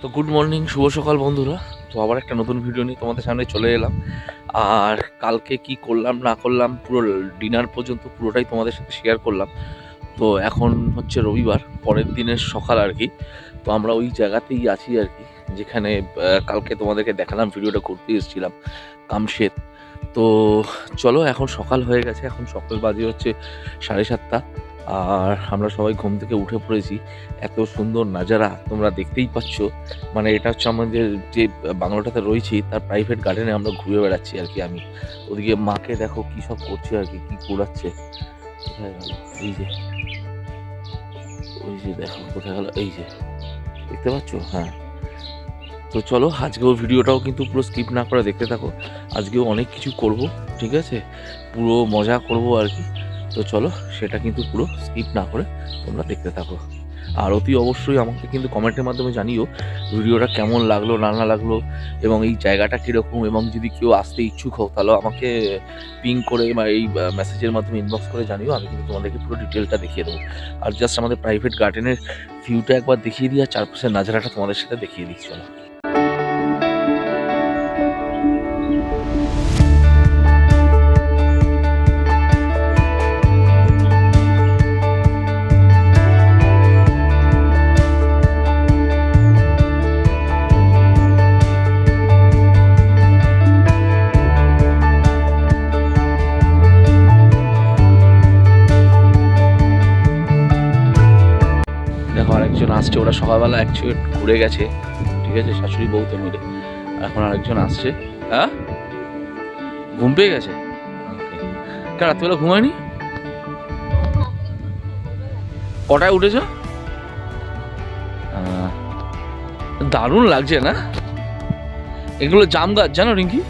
তো good morning শুভ সকাল বন্ধুরা। তো আবার একটা নতুন ভিডিও নিয়ে তোমাদের সামনে চলে এলাম। আর কালকে কি করলাম, না করলাম, পুরো ডিনার পর্যন্ত পুরোটাই তোমাদের সাথে শেয়ার করলাম। তো এখন হচ্ছে রবিবার, পরের দিনের সকাল আর কি। তো আমরা ওই জায়গাতেই আছি আর কি, যেখানে কালকে তোমাদেরকে দেখালাম ভিডিওটা করতে এসেছিলাম, কামশেদ। তো চলো, এখন সকাল হয়ে গেছে, এখন সকাল বাজে হচ্ছে সাড়ে সাতটা। আর আমরা সবাই ঘুম থেকে উঠে পড়েছি। এত সুন্দর নাজারা তোমরা দেখতেই পাচ্ছ। মানে এটা হচ্ছে আমাদের যে বাংলাটাতে রয়েছি, তার প্রাইভেট গার্ডেনে আমরা ঘুরে বেড়াচ্ছি আর কি আমি। ওদিকে মাকে দেখো কী সব করছে আর কি, কী কুড়াচ্ছে। এই যে। ওই যে দেখো, কোথায় গেল? এই যে। দেখতে পাচ্ছ? হ্যাঁ। তো চলো, আজকেও ভিডিওটাও কিন্তু পুরো স্কিপ না করে দেখতে থাকো। আজকেও অনেক কিছু করব, ঠিক আছে? পুরো মজা করব আর কি। তো চলো, সেটা কিন্তু পুরো স্কিপ না করে তোমরা দেখতে থাকো। আর অতি অবশ্যই আমাকে কিন্তু কমেন্টের মাধ্যমে জানিও, ভিডিওটা কেমন লাগল, না না লাগল, এবং এই জায়গাটা কীরকম, এবং যদি কেউ আসতে ইচ্ছুক হোক তাহলে আমাকে পিং করে বা এই মেসেজের মাধ্যমে ইনবক্স করে জানিও, আমি কিন্তু তোমাদেরকে পুরো ডিটেলটা দেখিয়ে দেবো। আর জাস্ট আমাদের প্রাইভেট গার্ডেনের ভিউটা একবার দেখিয়ে দিই, আর চারপাশের নাজারাটা তোমাদের সাথে দেখিয়ে দিচ্ছি চলো। আসছে, ওরা সকালবেলা অ্যাকচুয়ালি ঘুরে গেছে, ঠিক আছে, শাশুড়ি বউতে মিলে এখন আরেকজন আসছে। হ্যাঁ? ঘুম পেয়ে গেছে. কেন, রাত্রিবেলা ঘুমায়নি? কটায় উঠেছ? দারুণ লাগছে, না? এগুলো জাম গাছ জানো রিঙ্কি?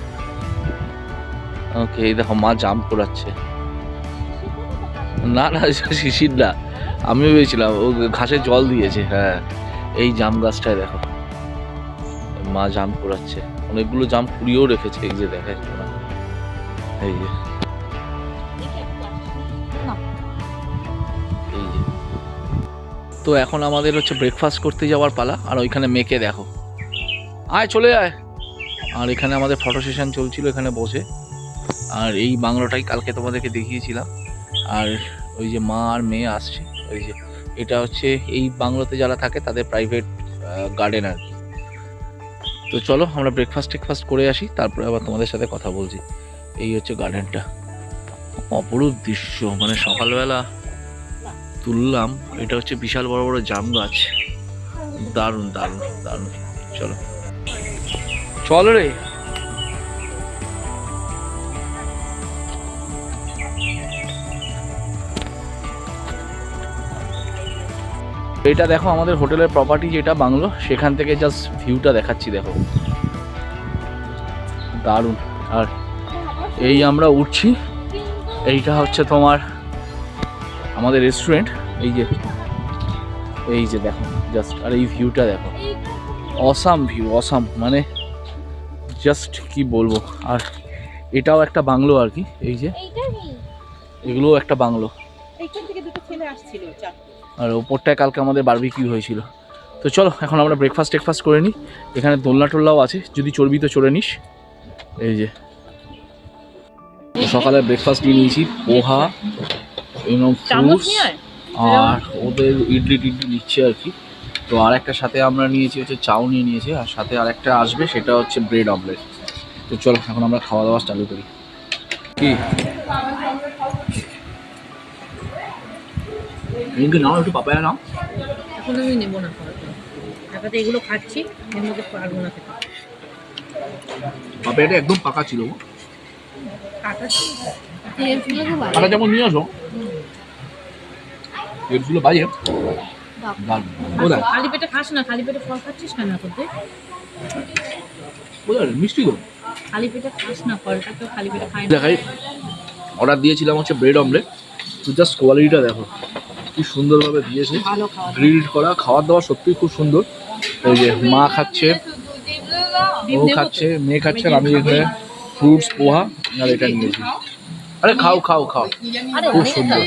ওকে এই দেখো মা জাম করাচ্ছে না না, শিশির না। আমিও ভেবেছিলাম, ও ঘাসে জল দিয়েছে হ্যাঁ। এই জাম গাছটায় দেখো। মা জাম কুড়াচ্ছে অনেকগুলো জাম কুড়িয়েও রেখেছে, এই যে দেখা। যাচ্ছে না এই যে। তো এখন আমাদের হচ্ছে ব্রেকফাস্ট করতে যাওয়ার পালা, আর ওইখানে মেয়েকে দেখো। আয়, চলে আয়। আর এখানে আমাদের ফটো সেশন চলছিল, এখানে বসে। আর এই বাংলোটাই কালকে তোমাদেরকে দেখিয়েছিলাম। আর ওই যে মা আর মেয়ে আসছে। ওই যে, এটা হচ্ছে এই বাংলোতে যারা থাকে তাদের প্রাইভেট গার্ডেন আর কি। তো চলো আমরা ব্রেকফাস্ট টেকফাস্ট করে আসি, তারপরে আবার তোমাদের সাথে কথা বলছি। এই হচ্ছে গার্ডেনটা অপরূপ দৃশ্য মানে সকালবেলা তুললাম, এটা হচ্ছে বিশাল বড় বড় জাম গাছ। দারুণ দারুণ দারুণ। চলো। চলো রে। এটা দেখো আমাদের হোটেলের প্রপার্টি যেটা বাংলো সেখান থেকে জাস্ট ভিউটা দেখাচ্ছি দেখো। দারুণ। আর এই আমরা উঠছি এইটা হচ্ছে তোমার আমাদের রেস্টুরেন্ট এই যে এই যে দেখো জাস্ট আর এই ভিউটা দেখো। অসাম ভিউ অসাম মানে জাস্ট কি বলব আর এটাও একটা বাংলো আর কি এই যে। এগুলোও একটা বাংলো। থেকে দুটো ছেলে আসছিল আর ওপরটায় কালকে আমাদের বারবিকিউ হয়েছিল। তো চলো এখন আমরা ব্রেকফাস্ট টেকফাস্ট করে নিই। এখানে দোলনা টোল্লাও আছে যদি চর্বি তো চড়ে নিস। এই যে। সকালে ব্রেকফাস্ট নিয়ে নিয়েছি পোহা ফ্রুটস আর ওদের ইডলি টিডলি নিচ্ছে আর কি। তো আর একটা সাথে আমরা নিয়েছি হচ্ছে চাউ নিয়ে নিয়েছি আর সাথে আর একটা আসবে সেটা হচ্ছে ব্রেড অমলেট তো চলো এখন আমরা খাওয়া দাওয়া চালু করি। কি? রিঙ্কি নাও একটু পাপায়া নাও। এখন আমি নেব না টাকাতে এগুলো খাচ্ছি এর মধ্যে পারব না খেতে পাপায়াটা একদম পাকা ছিল গো। কাটা যেমন নিয়ে আসো। টেপসগুলো বাজে। খালি পেটে খাস না খালি পেটে ফল খাচ্ছিস কেন করতে মিষ্টি তো খালি পেটে খাস না ফলটা তো খালি পেটে না। দেখাই। অর্ডার দিয়েছিলাম হচ্ছে ব্রেড অমলেট। তো জাস্ট কোয়ালিটিটা দেখো। কি সুন্দরভাবে দিয়েছে। গ্রিল্ড করা খাওয়ার দাওয়া সত্যিই খুব সুন্দর। এই যে মা খাচ্ছে ও খাচ্ছে মেয়ে খাচ্ছে আর আমি এখানে ফ্রুটস পোহা আর এটা নিয়েছি। আরে খাও খাও খাও। খুব সুন্দর।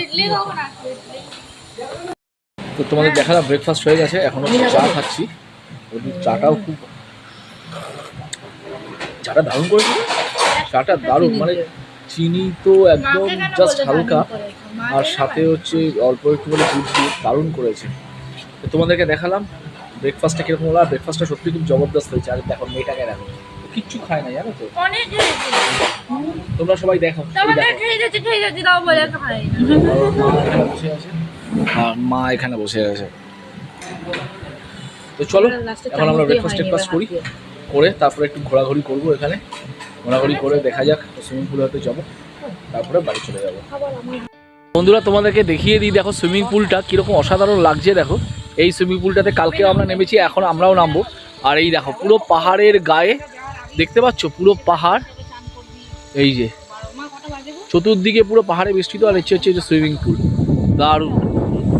তো তোমাদের দেখালাম ব্রেকফাস্ট হয়ে গেছে এখন হচ্ছে চা খাচ্ছি। চাটাও খুব চাটা দারুণ করেছিল চাটা দারুণ মানে চিনি তো একদম জাস্ট হালকা আর সাথে হচ্ছে অল্প একটু বলে দুধ দিয়ে দারুণ করেছে। তো তোমাদেরকে দেখালাম ব্রেকফাস্টটা কীরকম হলো আর ব্রেকফাস্টটা সত্যি খুব জবরদস্ত হয়েছে আর দেখো মেয়েটাকে দেখো। কিচ্ছু খায় না জানো তো? তোমরা সবাই দেখো আর মা এখানে বসে আছে। আর মা এখানে বসে আছে। তো চলো এখন আমরা ব্রেকফাস্ট টেকফাস্ট করি। করে তারপরে একটু ঘোরাঘুরি করব এখানে। ঘোরাঘুরি করে দেখা যাক সুইমিং পুল হয়তো যাব, তারপরে বাড়ি চলে যাব। বন্ধুরা, তোমাদেরকে দেখিয়ে দিই, দেখো সুইমিং পুলটা কীরকম অসাধারণ লাগছে, দেখো। এই সুইমিং পুলটাতে কালকেও আমরা নেমেছি, এখন আমরাও নামবো। আর এই দেখো, পুরো পাহাড়ের গায়ে, দেখতে পাচ্ছ? পুরো পাহাড়, এই যে। চতুর্দিকে পুরো পাহাড়ে বেষ্টিত, আর ইচ্ছে হচ্ছে যে সুইমিং পুল দারুণ।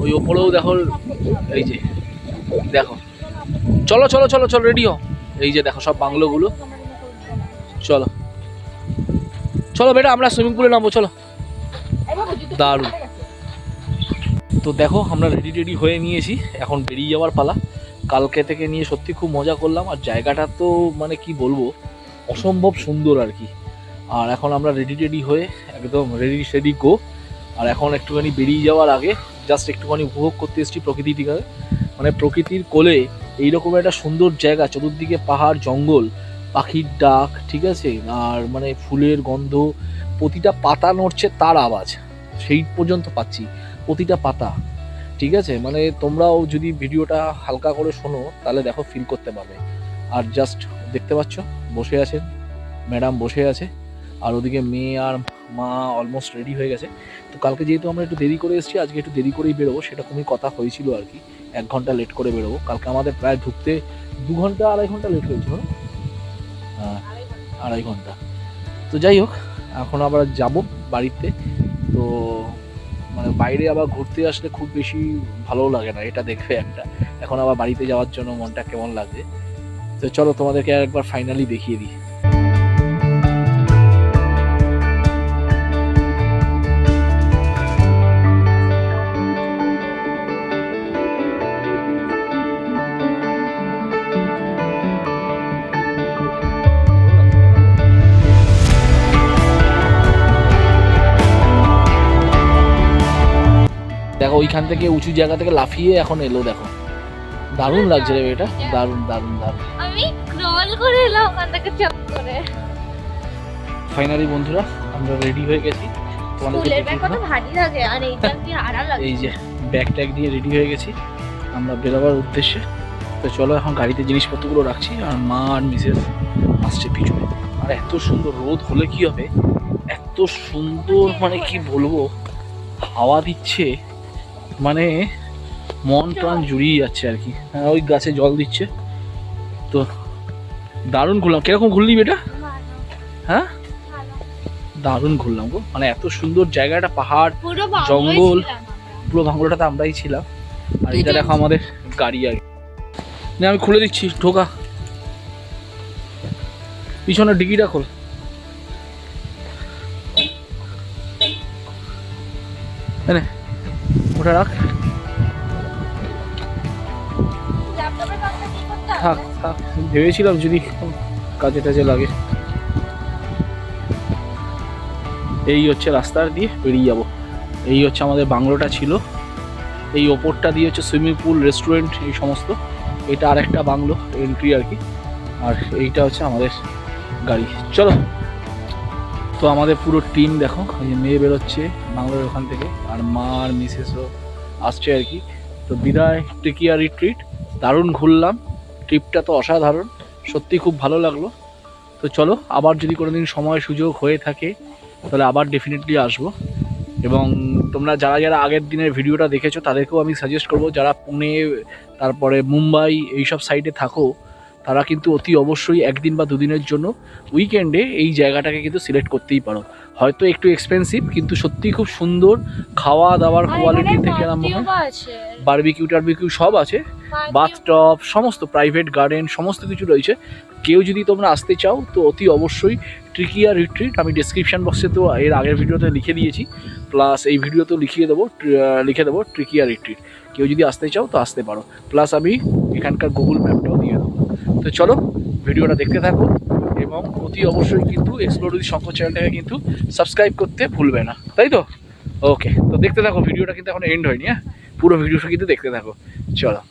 ওই ওপরেও দেখো, এই যে, দেখো। চলো চলো চলো চলো রেডি হও। এই যে দেখো, সব বাংলোগুলো। চলো। চলো বেটা, আমরা সুইমিং পুলে নামবো, চলো। দারুণ। তো দেখো, আমরা রেডি রেডি হয়ে নিয়েছি, এখন বেরিয়ে যাওয়ার পালা। কালকে থেকে নিয়ে সত্যি খুব মজা করলাম, আর জায়গাটা তো মানে কি বলব, অসম্ভব সুন্দর আর কি। আর এখন আমরা রেডি টেডি হয়ে একদম রেডি সেডি গো আর এখন একটুখানি বেরিয়ে যাওয়ার আগে জাস্ট একটুখানি উপভোগ করতে এসেছি প্রকৃতিটিকে মানে প্রকৃতির কোলে এইরকম একটা সুন্দর জায়গা, চতুর্দিকে পাহাড়, জঙ্গল। পাখির ডাক, ঠিক আছে? আর মানে ফুলের গন্ধ, প্রতিটা পাতা নড়ছে তার আওয়াজ। সেই পর্যন্ত পাচ্ছি, প্রতিটা পাতা। ঠিক আছে? মানে তোমরাও যদি ভিডিওটা হালকা করে শোনো, তাহলে দেখো ফিল করতে পারবে। আর জাস্ট দেখতে পাচ্ছ, বসে আছেন ম্যাডাম বসে আছে। আর ওদিকে মেয়ে আর মা অলমোস্ট রেডি হয়ে গেছে। তো কালকে যেহেতু আমরা একটু দেরি করে এসেছি, আজকে একটু দেরি করেই বেরোবো সেরকমই কথা হয়েছিল আর কি। এক ঘণ্টা লেট করে বেরোবো। কালকে আমাদের প্রায় ঢুকতে দু ঘণ্টা, আড়াই ঘণ্টা লেট হয়েছিল? হ্যাঁ আড়াই ঘণ্টা। তো যাই হোক, এখন আবার যাব বাড়িতে। তো মানে বাইরে আবার ঘুরতে আসলে খুব বেশি ভালো লাগে না, এটা দেখবে একটা। এখন আবার বাড়িতে যাওয়ার জন্য মনটা কেমন লাগে? তো চলো তোমাদেরকে আর একবার ফাইনালি দেখিয়ে দিই। ওইখান থেকে উঁচু জায়গা থেকে লাফিয়ে এখন এলো দেখো। দারুণ লাগছে রে এটা দারুণ দারুণ দারুণ। আমি ক্রল করে এলাম ওখান থেকে চাপ করে। ফাইনালি বন্ধুরা আমরা রেডি হয়ে গেছি। স্কুলের ব্যাগ কত ভারী লাগে আর এইটা কি আরাম লাগে এই যে ব্যাগ ট্যাগ দিয়ে রেডি হয়ে গেছি। আমরা বেরোবার উদ্দেশ্যে। তো চলো এখন গাড়িতে জিনিসপত্রগুলো রাখছি আর মা আর মিসেস আসছে পিছনে। আর এত সুন্দর রোদ হলে কি হবে? এত সুন্দর মানে কি বলব? হাওয়া দিচ্ছে। মানে মন প্রাণ জুড়িয়ে যাচ্ছে আর কি। হ্যাঁ ওই গাছে জল দিচ্ছে। তো দারুণ ঘুরলাম। কীরকম ঘুরলি বেটা? হ্যাঁ? দারুণ ঘুরলাম গো। মানে এত সুন্দর জায়গাটা পাহাড় জঙ্গল। পুরো ভাঙড়াটাতে আমরাই ছিলাম। আর এটা দেখো আমাদের গাড়ি আর। না আমি খুলে দিচ্ছি ঢোকা। পিছনে ডিকিটা খোল। এনে ওটা রাখ? থাক থাক, ভেবেছিলাম যদি কাজে টাজে লাগে। এই হচ্ছে রাস্তার দিয়ে বেরিয়ে যাব। এই হচ্ছে আমাদের বাংলোটা ছিল। এই ওপরটা দিয়ে হচ্ছে সুইমিং পুল, রেস্টুরেন্ট, এই সমস্ত। এটা আর একটা বাংলো এন্ট্রি আর কি। আর এইটা হচ্ছে আমাদের গাড়ি। চলো। তো আমাদের পুরো টিম দেখো মেয়ে বেরোচ্ছে। বাংলোর ওখান থেকে। আর মা আর মিসেসও আসছে আর কি। তো বিদায় টেকিয়া রিট্রিট দারুণ ঘুরলাম। ট্রিপটা তো অসাধারণ। সত্যি খুব ভালো লাগল। তো চলো, আবার যদি কোনোদিন সময় সুযোগ হয়ে থাকে, তাহলে আবার ডেফিনেটলি আসব। এবং তোমরা যারা যারা আগের দিনের ভিডিওটা দেখেছ, তাদেরকেও আমি সাজেস্ট করব, যারা পুনে, তারপরে মুম্বাই, এইসব সাইডে থাকো তারা কিন্তু অতি অবশ্যই একদিন বা দুদিনের জন্য উইকেন্ডে এই জায়গাটাকে কিন্তু সিলেক্ট করতেই পারো। হয়তো একটু এক্সপেন্সিভ কিন্তু সত্যিই খুব সুন্দর খাওয়া দাওয়ার কোয়ালিটি থেকে আরম্ভ বারবিকিউ টারবিকিউ সব আছে। বাথটব সমস্ত প্রাইভেট গার্ডেন সমস্ত কিছু রয়েছে। কেউ যদি তোমরা আসতে চাও তো অতি অবশ্যই ট্রিকিয়া রিট্রিট আমি ডেসক্রিপশন বক্সে তো এর আগের ভিডিওতে লিখে দিয়েছি। প্লাস এই ভিডিওতেও লিখিয়ে দেবো লিখে দেবো ট্রিকিয়া রিট্রিট কেউ যদি আসতে চাও তো আসতে পারো। প্লাস আমি এখানকার গুগল ম্যাপটাও তো চলো ভিডিওটা দেখতে থাকো এবং অতি অবশ্যই কিন্তু এক্সপ্লোর উইথ শঙ্কর চ্যানেলটাকে কিন্তু সাবস্ক্রাইব করতে ভুলবে না, তাই তো? ওকে তো দেখতে থাকো, ভিডিওটা কিন্তু এখন এন্ড হয়নি হ্যাঁ? পুরো ভিডিওটা কিন্তু দেখতে থাকো। চলো।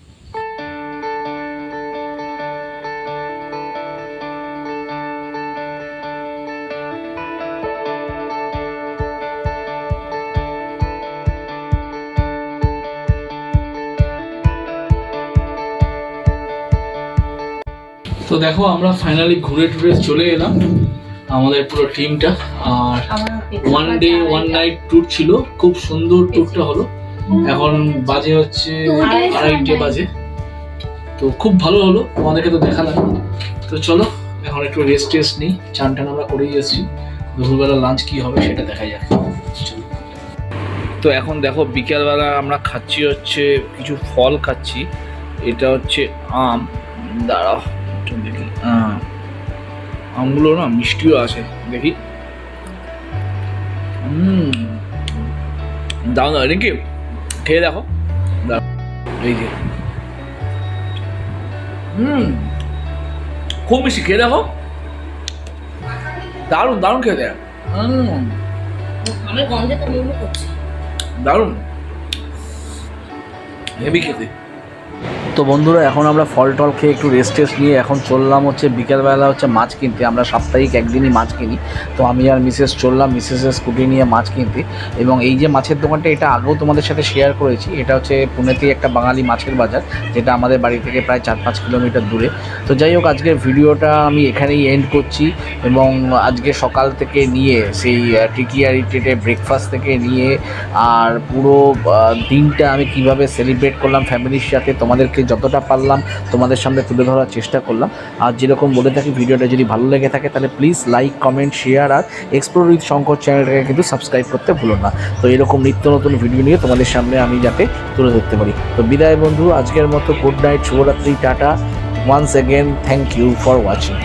তো দেখো আমরা ফাইনালি ঘুরে টুরে চলে এলাম আমাদের পুরো টিমটা আর one day one night tour ছিল খুব সুন্দর ট্যুরটা হলো। এখন বাজে হচ্ছে আড়াইটে বাজে। তো খুব ভালো হলো আমাদেরকে তো দেখা দেখালাম। তো চলো এখন একটু রেস্ট টেস্ট নিই। চান টান আমরা করেই এসেছি। দুপুরবেলা লাঞ্চ কি হবে সেটা দেখা যাক। তো এখন দেখো বিকেলবেলা আমরা খাচ্ছি হচ্ছে কিছু ফল খাচ্ছি। এটা হচ্ছে আম। দাঁড়াও। একটু দেখি। আমগুলো না মিষ্টিও আছে দেখি। হুম দাও না নাকি খেয়ে দেখো। এই যে। হুম খুব মিষ্টি খেয়ে দেখো। দারুণ দারুণ মনে করছে। দারুণ। হেভি খেতে। তো বন্ধুরা, এখন আমরা ফল টল খেয়ে একটু রেস্ট টেস্ট নিয়ে এখন চললাম হচ্ছে বিকেলবেলা হচ্ছে মাছ কিনতে। আমরা সাপ্তাহিক একদিনই মাছ কিনি। তো আমি আর মিসেস চললাম মিসেসের স্কুটি নিয়ে মাছ কিনতে। এবং এই যে মাছের দোকানটা, এটা আগেও তোমাদের সাথে শেয়ার করেছি। এটা হচ্ছে পুনেতেই একটা বাঙালি মাছের বাজার, যেটা আমাদের বাড়ি থেকে প্রায় চার পাঁচ কিলোমিটার দূরে। তো যাই হোক, আজকের ভিডিওটা আমি এখানেই এন্ড করছি। এবং আজকে সকাল থেকে নিয়ে, সেই টিকিয়ারি টেটে ব্রেকফাস্ট থেকে নিয়ে, আর পুরো দিনটা আমি কীভাবে সেলিব্রেট করলাম ফ্যামিলির সাথে, তোমাদেরকে যতটা পারলাম তোমাদের সামনে তুলে ধরার চেষ্টা করলাম। আর যেরকম বলে থাকি, ভিডিওটা যদি ভালো লেগে থাকে, তাহলে প্লিজ লাইক কমেন্ট শেয়ার আর এক্সপ্লোর উইথ শঙ্কর চ্যানেলটাকে কিন্তু সাবস্ক্রাইব করতে ভুলো না। তো এরকম নিত্য নতুন ভিডিও নিয়ে তোমাদের সামনে আমি যাতে তুলে ধরতে পারি। তো বিদায় বন্ধু, আজকের মতো গুড নাইট শুভরাত্রি, tata. Once again thank you for watching